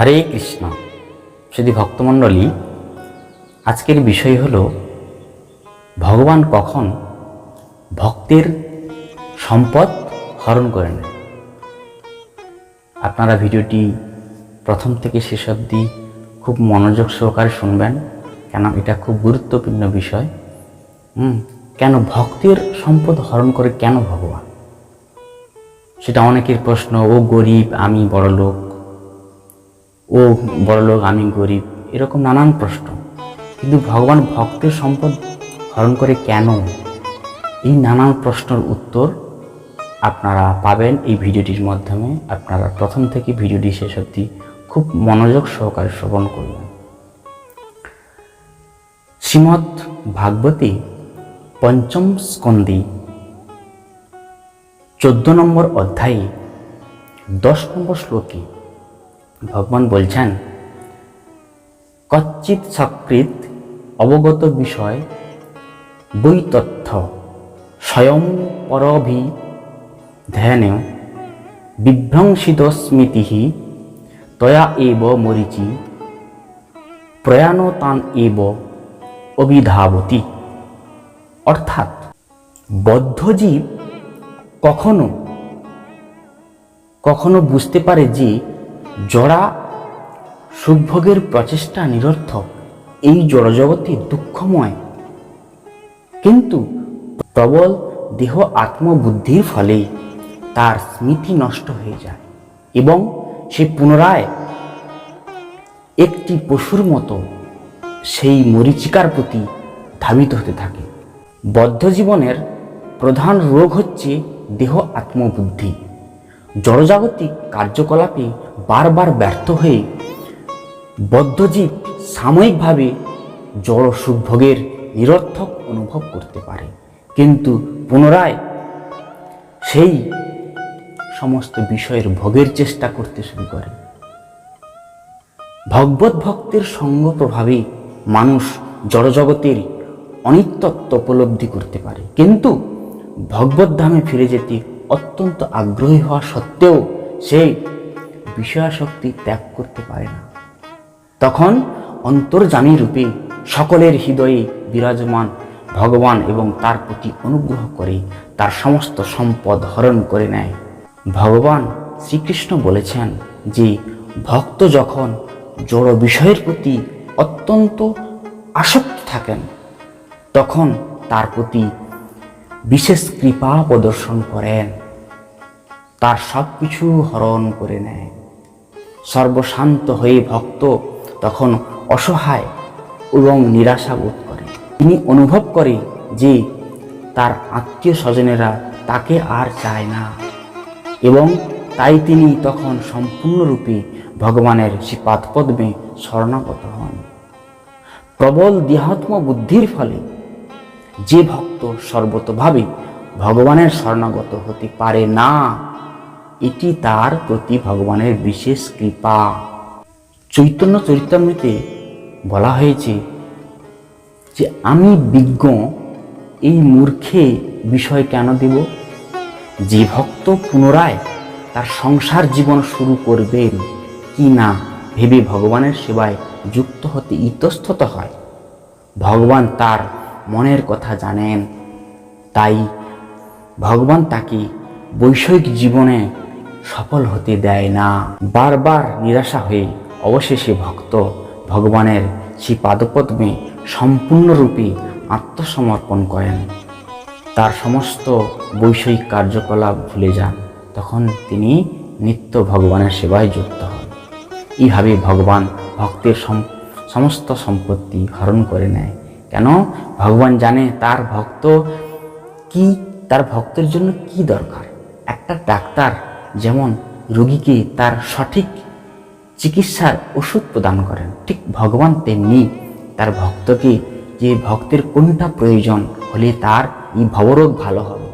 হরে কৃষ্ণ। যদি ভক্তমণ্ডলী, আজকের বিষয় হল, ভগবান কখন ভক্তের সম্পদ হরণ করে নেয় আপনারা ভিডিওটি প্রথম থেকে শেষ অবধি খুব মনোযোগ সহকারে শুনবেন, কেন এটা খুব গুরুত্বপূর্ণ বিষয়। হুম, কেন ভক্তের সম্পদ হরণ করে কেন ভগবান? সেটা অনেকের প্রশ্ন, ও গরিব, আমি বড় লোক ও বড় লোক আমি গরিব, এরকম নানান প্রশ্ন। কিন্তু ভগবান ভক্তের সম্পদ হরণ করে কেন? এই নানান প্রশ্নের উত্তর আপনারা পাবেন এই ভিডিওটির মাধ্যমে। আপনারা প্রথম থেকে ভিডিওটি শেষ অবধি খুব মনোযোগ সহকারে শ্রবণ করবেন। শ্রীমৎ ভাগবতী পঞ্চম স্কন্দি চোদ্দ নম্বর অধ্যায়ে দশ নম্বর শ্লোকে ভগবান বলছেন, কচ্চিৎ সকৃত অবগত বিষয় বৈ তথ্য স্বয়ং পরভি ধ্যানে বিভ্রংসিত স্মৃতি তয়া এব মরিচি প্রয়াণতান এব অবিধাবতী অর্থাৎ বদ্ধজীব কখনো কখনো বুঝতে পারে যে জড়া সুখভোগের প্রচেষ্টা নিরর্থক, এই জড়জগতে দুঃখময়। কিন্তু প্রবল দেহ আত্মবুদ্ধির ফলে তার স্মৃতি নষ্ট হয়ে যায় এবং সে পুনরায় একটি পশুর মতো সেই মরিচিকার প্রতি ধাবিত হতে থাকে। বদ্ধ জীবনের প্রধান রোগ হচ্ছে দেহ আত্মবুদ্ধি। জড়জাগতিক কার্যকলাপে বারবার ব্যর্থ হয়ে বদ্ধজীব সাময়িকভাবে জড় সুখভোগের নিরর্থক অনুভব করতে পারে। কিন্তু পুনরায় সেই সমস্ত বিষয়ের ভোগের চেষ্টা করতে শুরু করে। ভগবত ভক্তের সঙ্গ প্রভাবে মানুষ জড়জগতের অনিত্যত্ব উপলব্ধি করতে পারে। কিন্তু ভগবত ধামে ফিরে যেতে অত্যন্ত আগ্রহী হওয়া সত্ত্বেও সে বিষয়াসক্তি ত্যাগ করতে পারে না। তখন অন্তর্জামী রূপে সকলের হৃদয়ে বিরাজমান ভগবান এবং তার প্রতি অনুগ্রহ করে তার সমস্ত সম্পদ হরণ করে নেয়। ভগবান শ্রীকৃষ্ণ বলেছেন যে, ভক্ত যখন জড় বিষয়ের প্রতি অত্যন্ত আসক্ত থাকেন, তখন তার প্রতি বিশেষ কৃপা প্রদর্শন করেন। তার সব কিছু হরণ করে নেয়। সর্বশান্ত হয়ে ভক্ত তখন অসহায় এবং নিরাশা বোধ করে। তিনি অনুভব করে যে তার আত্মীয় স্বজনেরা তাকে আর চায় না এবং তাই তিনি তখন সম্পূর্ণরূপে ভগবানের শ্রীপাদ পদ্মে শরণাগত হন। প্রবল দেহাত্ম বুদ্ধির ফলে যে ভক্ত সর্বতভাবে ভগবানের শরণাগত হতে পারে না এটি তার প্রতি ভগবানের বিশেষ কৃপা। চৈতন্য চরিতামৃতে বলা হয়েছে যে, আমি বিজ্ঞ, এই মূর্খে বিষয় কেন দেব? যে ভক্ত পুনরায় তার সংসার জীবন শুরু করবেন কি না ভেবে ভগবানের সেবায় যুক্ত হতে ইতস্তত হয়। ভগবান তার মনের কথা জানেন, তাই ভগবান তাকে বৈষয়িক জীবনে সফল হতে দেয় না। বারবার নিরাশা হয়ে অবশেষে ভক্ত ভগবানের সেই পাদপদ্মে সম্পূর্ণরূপে আত্মসমর্পণ করেন। তার সমস্ত বৈষয়িক কার্যকলাপ ভুলে যান। তখন তিনি নিত্য ভগবানের সেবায় যুক্ত হন। এইভাবে ভগবান ভক্তের সমস্ত সম্পত্তি হরণ করে নেয়। কেন? ভগবান জানে তার ভক্ত কি তার ভক্তের জন্য কি দরকার। একটা ডাক্তার যেমন রোগীকে তার সঠিক চিকিৎসার ওষুধ প্রদান করেন। ঠিক ভগবান তেমনি তার ভক্তকে যে ভক্তের কোনটা প্রয়োজন হলে তার এই ভবরোগ ভালো হবে,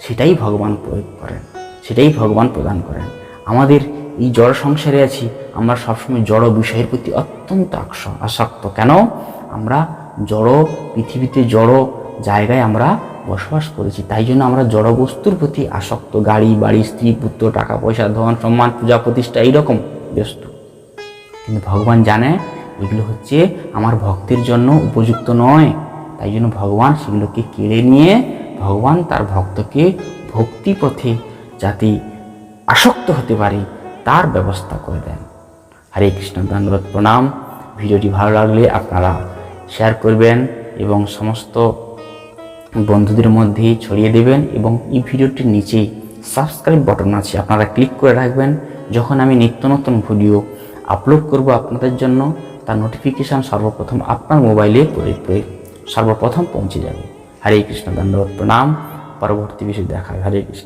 সেটাই ভগবান প্রয়োগ করেন, সেটাই ভগবান প্রদান করেন। আমাদের এই জড় সংসারে আছি, আমরা সবসময় জড় বিষয়ের প্রতি অত্যন্ত আসক্ত। কেন? আমরা জড়, পৃথিবীতে জড় জায়গায় আমরা বসবাস করেছি, তাই জন্য আমরা জড় বস্তুর প্রতি আসক্ত, গাড়ি, বাড়ি, স্ত্রী, পুত্র, টাকা পয়সা, ধন, সম্মান, পূজা, প্রতিষ্ঠা, এইরকম ব্যস্ত। কিন্তু ভগবান জানে এগুলো হচ্ছে আমার ভক্তের জন্য উপযুক্ত নয়। তাই জন্য ভগবান সেগুলোকে কেড়ে নিয়ে ভগবান তার ভক্তকে ভক্তি পথে যাতে আসক্ত হতে পারে, তার ব্যবস্থা করে দেন। হরে কৃষ্ণ, ধন্যবাদ, প্রণাম। ভিডিওটি ভালো লাগলে আপনারা শেয়ার করবেন এবং সমস্ত বন্ধুদের মধ্যে ছড়িয়ে দেবেন এবং এই ভিডিওটির নিচেই সাবস্ক্রাইব বাটন আছে। আপনারা ক্লিক করে রাখবেন। যখন আমি নিত্য নতুন ভিডিও আপলোড করব আপনাদের জন্য, তার নোটিফিকেশান সর্বপ্রথম আপনার মোবাইলে পড়ে সর্বপ্রথম পৌঁছে যাবে। হরে কৃষ্ণ দণ্ডবত প্রণাম। পরবর্তী বিষয়ে দেখা, হরে কৃষ্ণ।